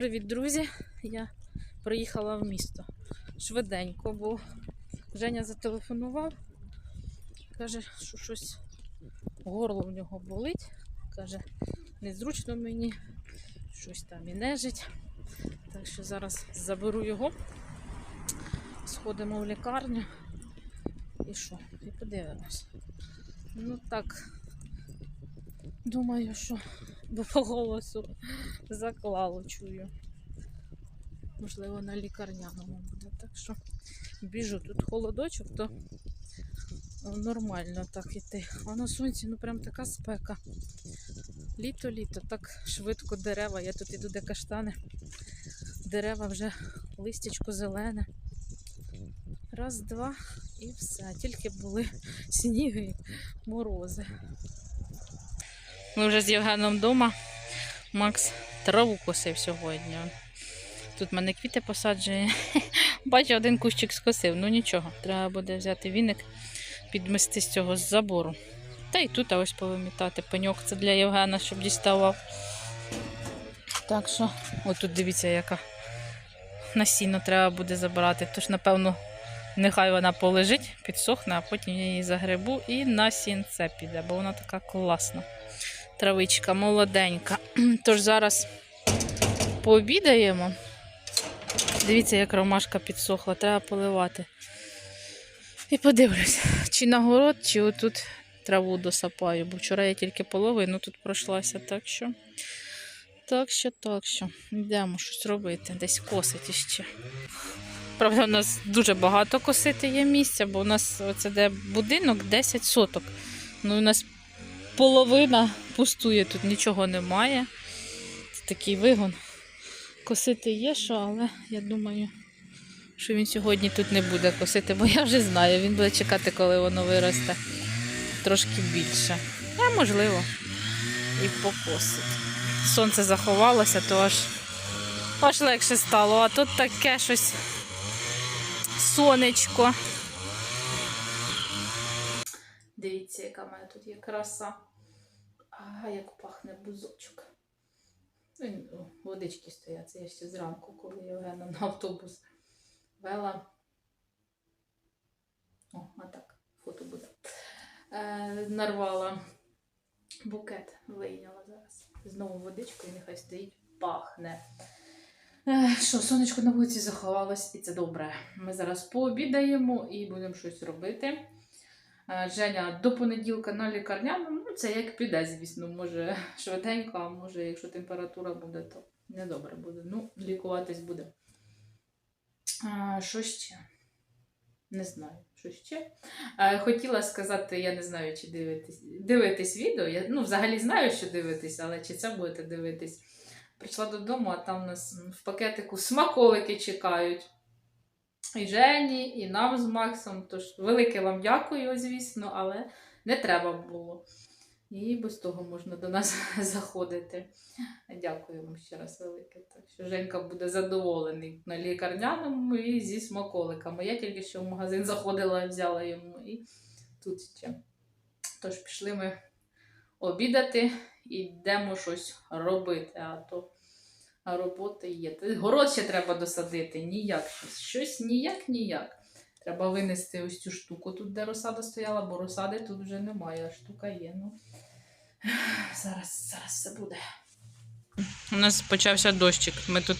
Привіт, друзі! Я приїхала в місто швиденько, бо Женя зателефонував. Каже, що щось горло в нього болить. Каже, незручно мені, щось там і нежить. Так що зараз заберу його, сходимо в лікарню і що? І подивимось. Ну так, думаю, що бо по голосу заклало чую. Можливо, на лікарняному буде. Так що біжу. Тут холодочок, то нормально так іти. А на сонці ну прям така спека. Літо-літо, так швидко дерева. Я тут іду де каштани. Дерева вже листячко зелене. Раз, два і все. Тільки були сніги морози. Ми вже з Євгеном вдома. Макс траву косив сьогодні. Тут в мене квіти посаджує. Бачу, один кущик скосив. Ну нічого, треба буде взяти віник, підмести з цього з забору. Та й тут ось повимітати пеньок. Це для Євгена, щоб діставав. Так що, отут дивіться, яка насінно треба буде забирати. Тож, напевно, нехай вона полежить, підсохне, а потім я її загребу і на сінце піде, бо вона така класна травичка молоденька. Тож зараз пообідаємо. Дивіться, як ромашка підсохла, треба поливати. І подивлюсь, чи на город, чи отут траву досапаю, бо вчора я тільки половину тут пройшлася, так що. Так що, так що, йдемо щось робити, десь косити ще. Правда, у нас дуже багато косити є місця, бо у нас оце де будинок 10 соток. Ну, у нас половина пустує, тут нічого немає. Це такий вигон. Косити є що, але я думаю, що він сьогодні тут не буде косити, бо я вже знаю, він буде чекати, коли воно виросте трошки більше. А можливо, і покосить. Сонце заховалося, то аж, аж легше стало, а тут таке щось сонечко. Дивіться, яка в мене тут є краса. А як пахне бузочок. Ну, Водички стоять. Це я ще зранку, коли Євгена на автобус вела. О, а так, фото буде. Е, нарвала букет, вийняла зараз. Знову водичку і нехай стоїть, пахне. Е, Що, сонечко на вулиці заховалось, і це добре. Ми зараз пообідаємо і будемо щось робити. Е, Женя до понеділка на лікарняному, ну це як піде, звісно, може швиденько, а може, якщо температура буде, то недобре буде. Ну, лікуватись буде. А, що ще? Не знаю, що ще. Е, Хотіла сказати, я не знаю, чи дивитесь, дивитесь відео. Я ну, взагалі знаю, що дивитесь, але чи це будете дивитись. Прийшла додому, а там у нас в пакетику смаколики чекають. І Жені, і нам з Максом. Тож велике вам дякую, звісно, але не треба було. І без того можна до нас заходити. Дякую вам ще раз велике. Так що Женька буде задоволений на лікарняному і зі смаколиками. Я тільки що в магазин заходила взяла йому і тут ще. Тож пішли ми обідати і йдемо щось робити. А то роботи є. Город ще треба досадити. Ніяк. Щось ніяк, ніяк. Треба винести ось цю штуку тут, де розсада стояла, бо розсади тут вже немає, а штука є. Ну, зараз, зараз все буде. У нас почався дощик. Ми тут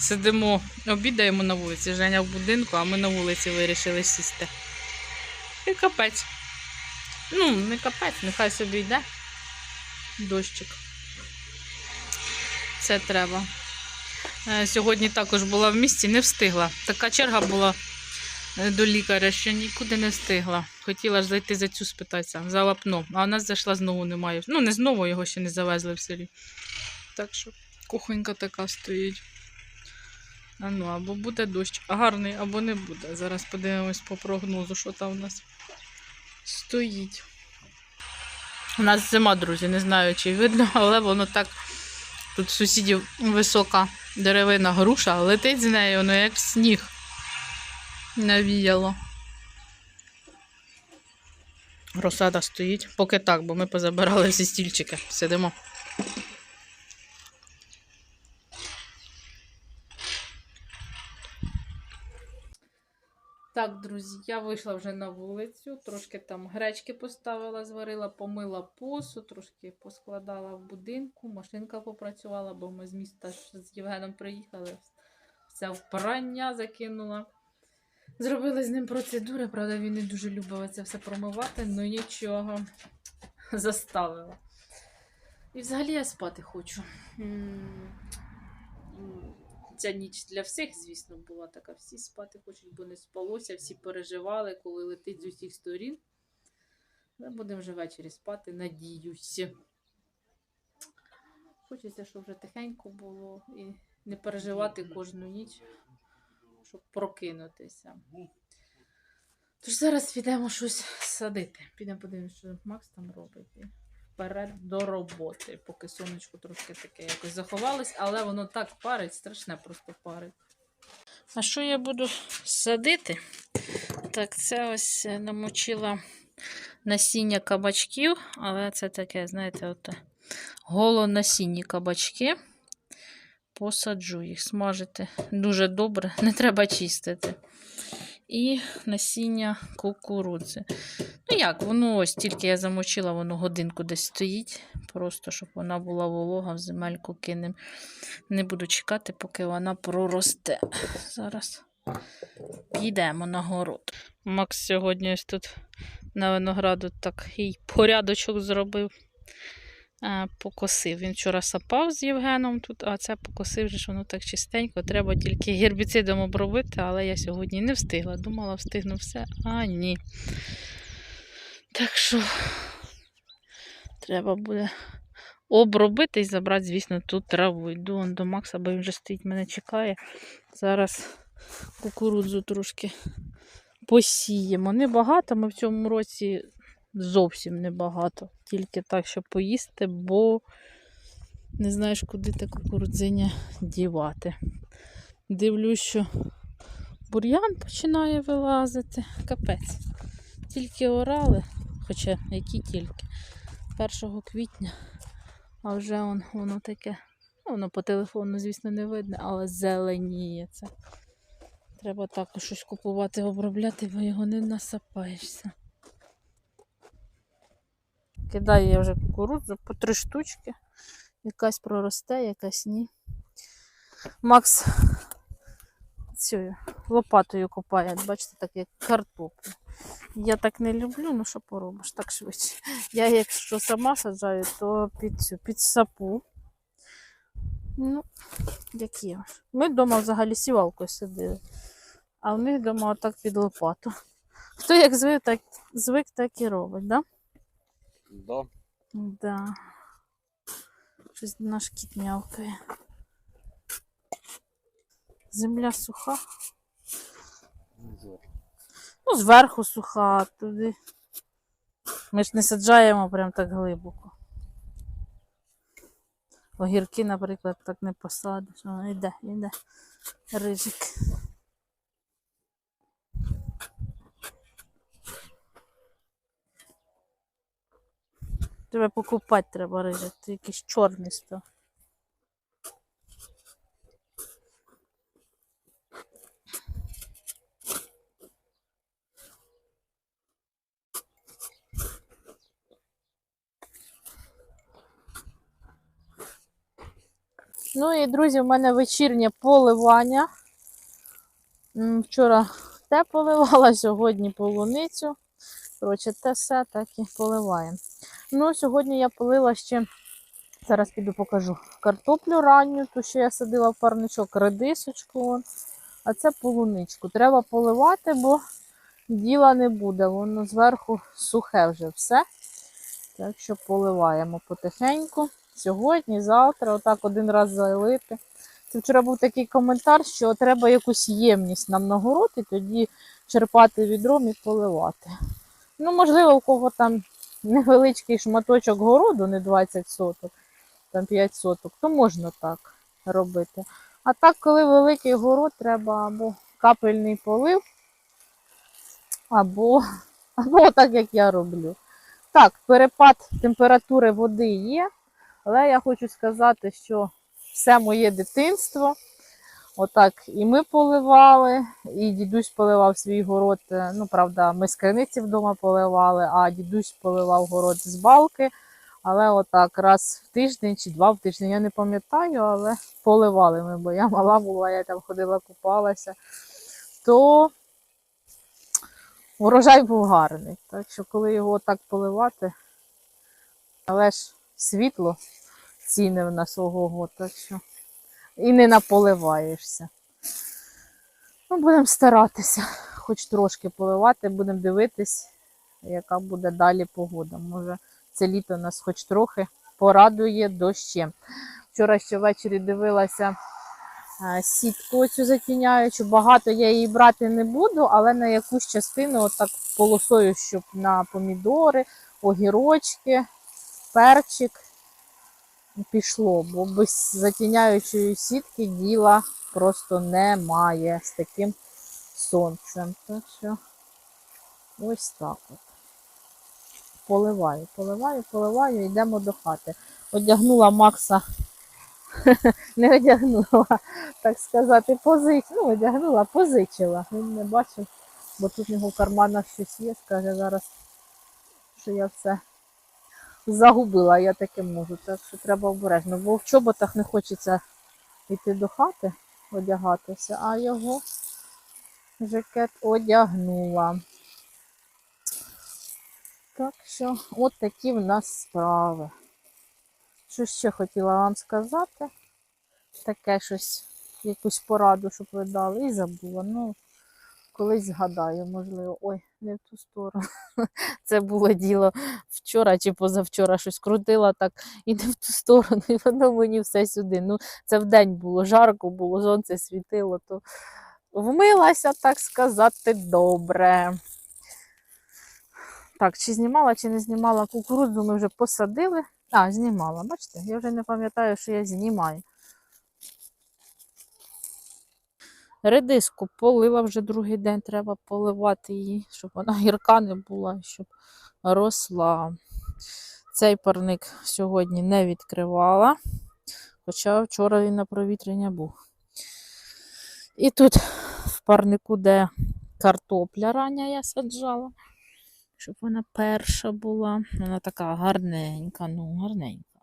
сидимо, обідаємо на вулиці. Женя в будинку, а ми на вулиці вирішили сісти. І капець. Ну, не капець, нехай собі йде. Дощик. Це треба. Е, Сьогодні також була в місті, не встигла. Така черга була е, до лікаря, що нікуди не встигла. Хотіла ж зайти за цю спитатися, за лапно. А нас зайшла знову немає. Ну, не знову його ще не завезли в селі. Так що кухонька така стоїть. А ну, або буде дощ гарний, або не буде. Зараз подивимось по прогнозу, що там у нас стоїть. У нас зима, друзі, не знаю, чи видно, але воно так. Тут сусідів висока деревина груша, летить з нею, воно як сніг навіяло. Росада стоїть. Поки так, бо ми позабирали всі стільчики. Сидимо. Так, друзі, я вийшла вже на вулицю, трошки там гречки поставила, зварила, помила посуд, трошки поскладала в будинку, машинка попрацювала, бо ми з міста з Євгеном приїхали. Все в прання закинула. Зробили з ним процедури, правда, він не дуже любив це все промивати, ну нічого, заставила. І взагалі я спати хочу. Ця ніч для всіх, звісно, була така. Всі спати хочуть, бо не спалося, всі переживали, коли летить з усіх сторін. Ми будемо вже ввечері спати, надіюся. Хочеться, щоб вже тихенько було і не переживати кожну ніч, щоб прокинутися. Тож зараз підемо щось садити. Підемо подивимося, що Макс там робить. Вперед до роботи, поки сонечко трошки таке якось заховалось, але воно так парить, страшне просто парить. А що я буду садити? Так, це ось е, намочила насіння кабачків, але це таке, знаєте, от голонасінні кабачки. Посаджу їх, смажити дуже добре, не треба чистити. І насіння кукурудзи. Ну як, воно ось тільки я замочила, воно годинку десь стоїть. Просто щоб вона була волога, в земельку кинем. Не буду чекати, поки вона проросте. Зараз підемо на город. Макс сьогодні ось тут на винограду такий порядочок зробив. Е, Покосив. Він вчора сапав з Євгеном тут, а це покосив, ж воно так чистенько. Треба тільки гербіцидом обробити, але я сьогодні не встигла. Думала, встигну все, а ні. Так що треба буде обробити і забрати, звісно, ту траву. Йду он до Макса, бо він вже стоїть, мене чекає. Зараз кукурудзу трошки посіємо. Небагато, ми в цьому році зовсім небагато. Тільки так, щоб поїсти, бо не знаєш, куди те кукурудзиня дівати. Дивлюсь, що бур'ян починає вилазити. Капець. Тільки орали, хоча які тільки. 1 квітня, а вже он, воно таке. ну, Воно по телефону, звісно, не видно, але зеленіє це. Треба також щось купувати, обробляти, бо його не насапаєшся. Кидаю я вже кукурудзу по три штучки. Якась проросте, якась ні. Макс цією лопатою копає, бачите, так як картоплю. Я так не люблю, ну що поробиш, так швидше. Я якщо сама саджаю, то під цю під сапу. Ну, як. Ми вдома взагалі сівалкою сидили, а в них вдома отак під лопату. Хто як звик, так, звик, так і робить? Да? Да. Да. Щось наш кіт м'явкає. Земля суха. Ну, зверху суха, а туди. Ми ж не саджаємо прям так глибоко. Огірки, наприклад, так не посадиш. Іде, іде. Рижик. Тебе покупати треба рижик, ти якийсь чорний став. Ну і, друзі, в мене вечірнє поливання. Вчора те поливала, сьогодні полуницю. Коротше, те все так і поливаємо. Ну, сьогодні я полила ще, зараз піду покажу, картоплю ранню, ту, що я садила в парничок, редисочку. А це полуничку. Треба поливати, бо діла не буде. Воно зверху сухе вже все. Так що поливаємо потихеньку. Сьогодні, завтра, отак один раз залити. Це вчора був такий коментар, що треба якусь ємність нам на город і тоді черпати відром і поливати. Ну, можливо, у кого там невеличкий шматочок городу, не 20 соток, там 5 соток, то можна так робити. А так, коли великий город, треба або капельний полив, або, або так, як я роблю. Так, перепад температури води є, але я хочу сказати, що все моє дитинство Отак і ми поливали, і дідусь поливав свій город. Е, Ну, правда, ми з криниці вдома поливали, а дідусь поливав город з балки. Але отак раз в тиждень чи два в тиждень, я не пам'ятаю, але поливали ми, бо я мала була, я там ходила, купалася. То урожай був гарний. Так що, коли його так поливати, але ж світло цінив на свого, так що і не наполиваєшся. Ну, будемо старатися, хоч трошки поливати, будемо дивитись, яка буде далі погода. Може, це літо нас хоч трохи порадує дощем. Вчора ще ввечері дивилася е, сітку цю затіняючу. Багато я її брати не буду, але на якусь частину отак полосою, щоб на помідори, огірочки, перчик пішло, бо без затіняючої сітки діла просто немає з таким сонцем. Так що ось так от. Поливаю, поливаю, поливаю, йдемо до хати. Одягнула Макса, не одягнула, так сказати, позич... ну, одягнула, позичила. Він не бачив, бо тут в нього в карманах щось є, скаже зараз, що я все загубила, я таке можу, так що треба обережно. Бо в чоботах не хочеться йти до хати, одягатися, а його жакет одягнула. Так що, от такі в нас справи. Що ще хотіла вам сказати? Таке щось, якусь пораду, щоб ви дали, і забула. Ну, колись згадаю, можливо. Ой, не в ту сторону. Це було діло вчора чи позавчора щось крутила так і не в ту сторону, і воно мені все сюди. Ну, це вдень було, жарко було, сонце світило, то вмилася, так сказати, добре. Так, чи знімала, чи не знімала кукурудзу, ми вже посадили. А, знімала, бачите, я вже не пам'ятаю, що я знімаю. Редиску полила вже другий день, треба поливати її, щоб вона гірка не була, щоб росла. Цей парник сьогодні не відкривала, хоча вчора він на провітряння був. І тут в парнику, де картопля рання я саджала, щоб вона перша була. Вона така гарненька, ну, гарненька.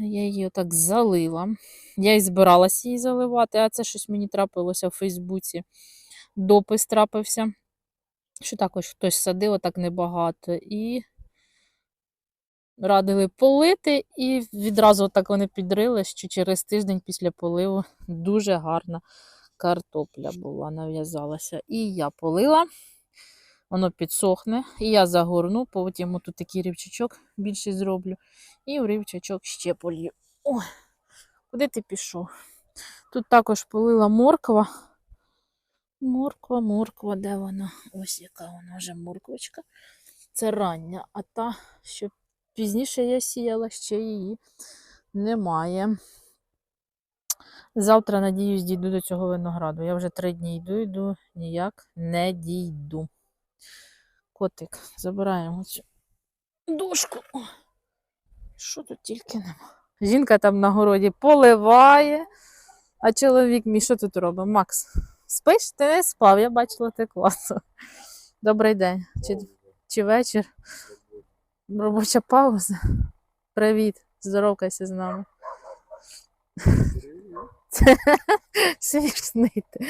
Я її отак залила. Я і збиралася її заливати, а це щось мені трапилося в Фейсбуці. Допис трапився, що також хтось садив отак небагато. І радили полити, і відразу так вони підрили, що через тиждень після поливу дуже гарна картопля була, нав'язалася. І я полила, воно підсохне, і я загорну, потім тут такий рівчачок більший зроблю, і в рівчачок ще полью. Ой, куди ти пішов? Тут також полила морква. Морква, морква, де вона? Ось яка вона вже морквочка. Це рання, а та, що пізніше я сіяла, ще її немає. Завтра, надіюсь, дійду до цього винограду. Я вже три дні йду, йду, ніяк не дійду. Котик, забираємо цю дошку. Що тут тільки нема. Жінка там на городі поливає, а чоловік мій що тут робить? Макс, спиш? Ти не спав, я бачила ти класно. Добрий день. Чи, чи вечір? Робоча пауза. Привіт, здоровкайся з нами. Це смішний ти.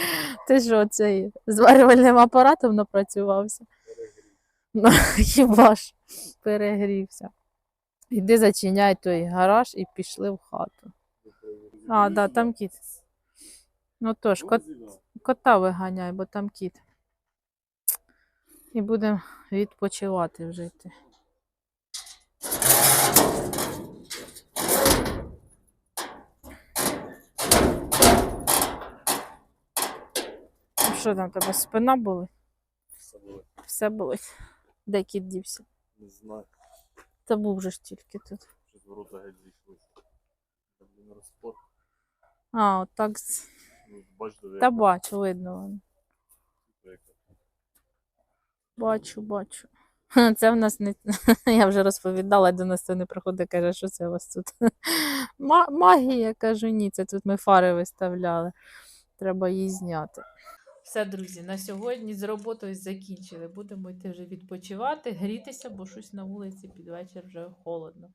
Ти що, цей зварювальним апаратом напрацювався? Ну, хіба ж перегрівся. Іди зачиняй той гараж і пішли в хату. А, да, там кіт. Ну тож, кот, кота виганяй, бо там кіт. І будемо відпочивати вже йти. Що там, тебе спина були? Все було. Все болить. Де кіт дівся? Не знаю, Та був же ж тільки тут. що з ворота геть зійшлися. Там він розпор. А, отак. з- Ну, бач, Та бачу, видно. воно. яка. Бачу, бачу. Це в нас не. Я вже розповідала, до нас це не приходить, каже, що це у вас тут. Ма- Магія, кажу, ні, це тут ми фари виставляли. Треба її зняти. Все, друзі, на сьогодні з роботою закінчили. Будемо йти вже відпочивати, грітися, бо щось на вулиці під вечір вже холодно.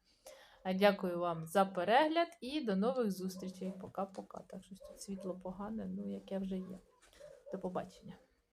А дякую вам за перегляд і до нових зустрічей. Пока-пока. Так, щось тут світло погане, ну яке вже є. До побачення.